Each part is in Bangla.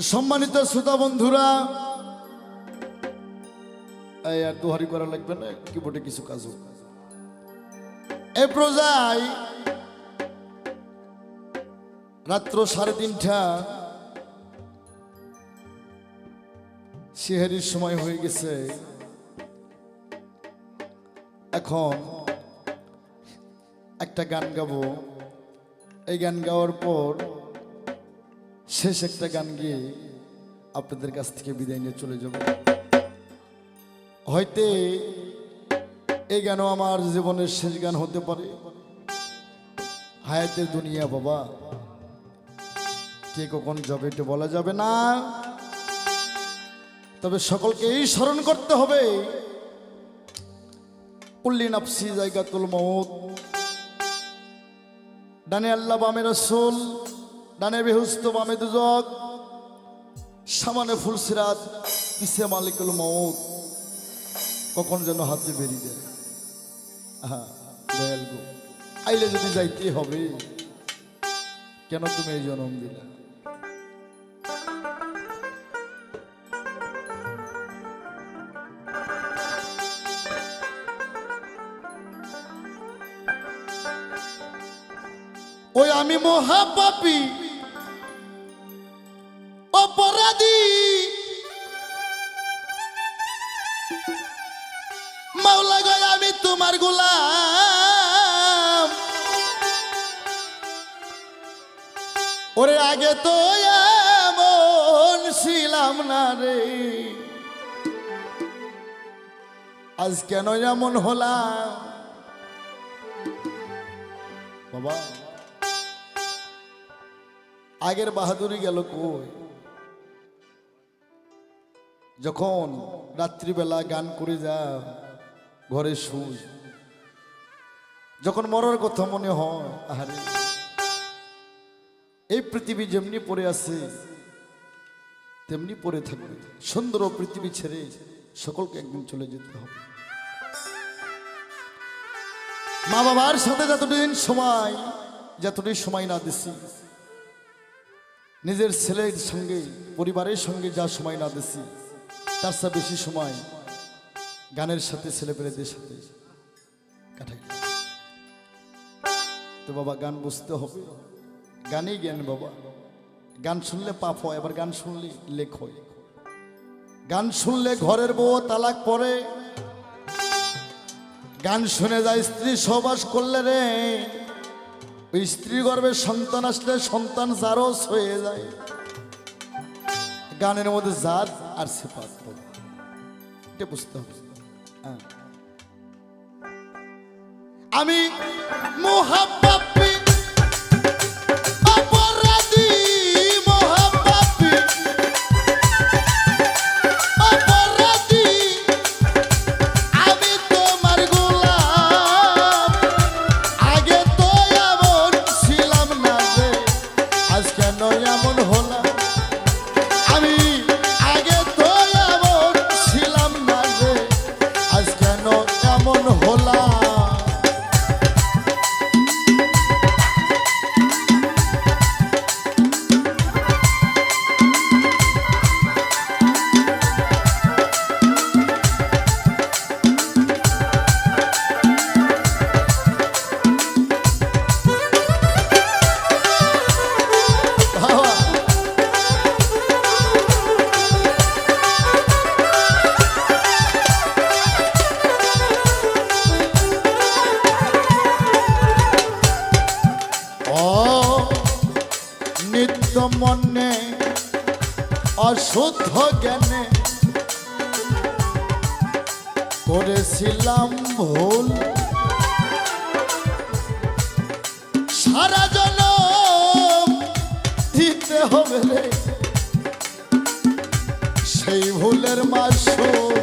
সম্মানিত শ্রোতা বন্ধুরা আর দোহারি করা লাগবে না কি কিবোর্ডে কিছু কাজ এ প্রজায়, রাত্র সাড়ে তিনটা শিহারির সময় হয়ে গেছে। এখন একটা গান গাবো। এই গান গাওয়ার পর শেষ একটা গান গিয়ে আপনাদের কাছ থেকে বিদায় নিয়ে চলে যাব। হয়তো এই গানও আমার জীবনের শেষ গান হতে পারে। হায়াতের দুনিয়া বাবা, কে কখন যাবে এটা বলা যাবে না। তবে সকলকে এই স্মরণ করতে হবে। উল্লি নাফসি জায়গাতুল মৌত ডানে আল্লাহ বামে রসুল। ডানে বেহুস্ত, বামে দুজক। সামানে ফুলসিরাত পিছে মালিকুল মৌত কখন যেন হাতে বেরিয়ে যায় আইলে যদি যাইতে হবে, কেন তুমি এই জন্ম দিলা? ওই আমি মহাপাপী অপরাধী। মাওলা গয়, আমি তোমার গোলাম। ওরে, আগে তো এমন ছিলাম না রে। আজ কেন এমন হলাম? বাবা, আগের বাহাদুরি গেল কই? যখন রাত্রিবেলা গান করে যা, ঘরে শুই যখন মরার কথা মনে হয় এই পৃথিবী যেমনি পড়ে আছে, তেমনি পড়ে থাকবে। সুন্দর পৃথিবী ছেড়ে সকলকে একদিন চলে যেতে হবে। মা বাবার সাথে যতদিন সময় যতদিন সময় না দিছি, নিজের ছেলের সঙ্গে, পরিবারের সঙ্গে যা সময় না দিছি তার চেয়ে বেশি সময় গানের সাথে ছেলেপেলেদের সাথে কাটাই। তো বাবা, গান বুঝতে হবে। গানেই জ্ঞান বাবা। গান শুনলে পাপ হয়, আবার গান শুনলে লেখ হয়। গান শুনলে ঘরের বউ তালাক পরে। গান শুনে যায় স্ত্রী সহবাস করলে রে। ওই স্ত্রী গর্ভে সন্তান আসলে সন্তান জারস হয়ে যায়। গানের মধ্যে জাত আর সেপাত এটা বুঝতে। আমি মহাপাপী নিত্য মনে অশুদ্ধ জ্ঞানে করেছিলাম ভুল। সারা জনম দিতে হবে সেই ভুলের মাসুল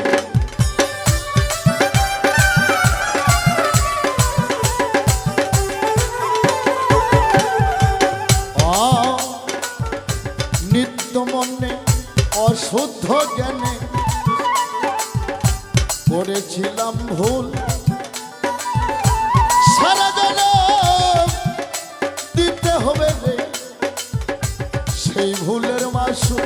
করেছিলাম ভুল। সারা জনম দিতে হবে সেই ভুলের মাসু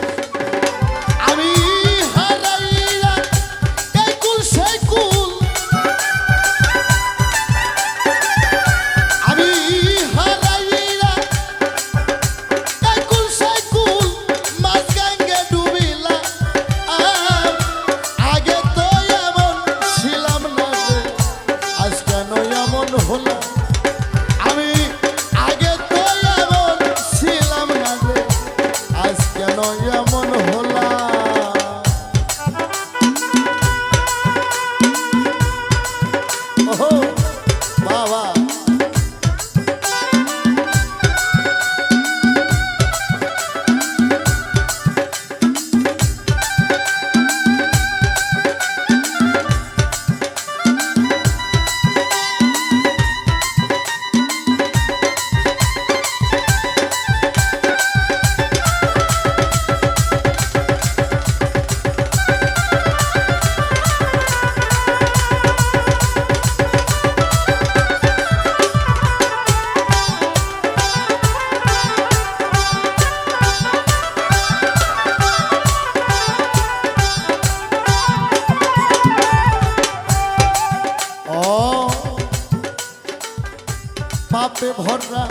পাপে ভরা।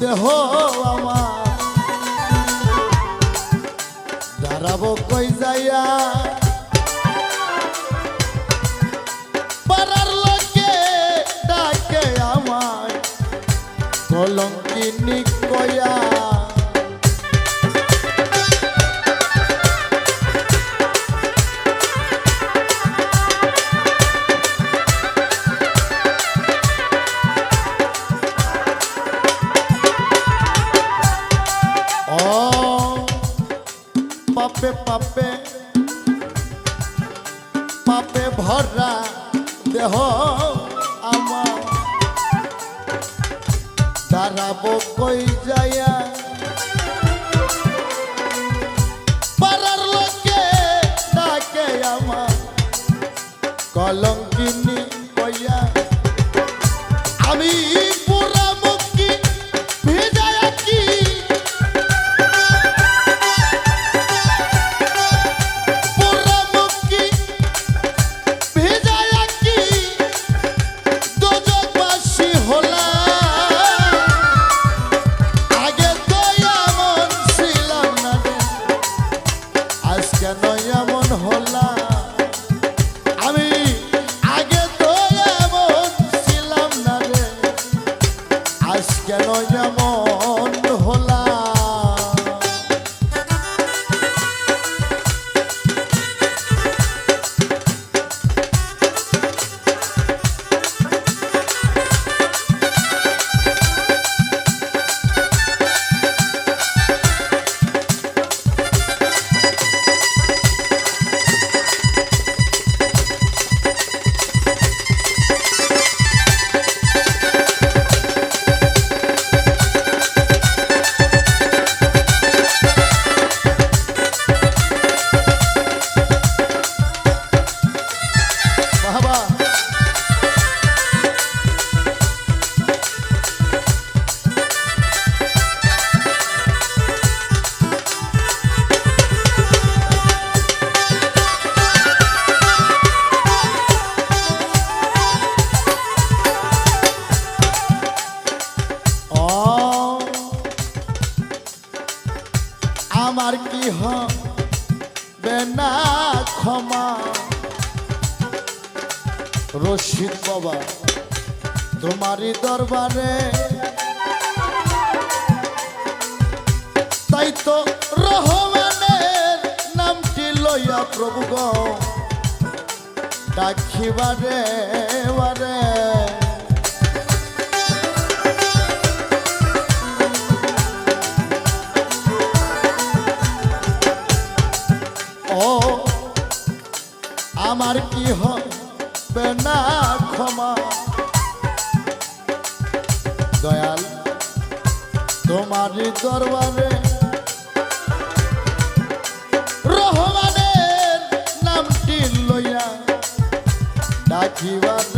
দেহ আমার। দাঁড়াবো কই যাইয়া? পাড়ার পাপে পাপে। পাপে ভরা দেহ আমার। দাঁড়াবো কই যাইয়া? পাড়ার লোকে ডাকে আমার। কলঙ্কিনী কইয়া আমি রশিদ বাবা তোমারই দরবারে। তাই তো রহমানের নামটি লইয়া প্রভু গো বারে আমার কি হবে না ক্ষমা। দয়াল তোমারই দরবারে রহমানের নামটি লইয়া ডাকিবারে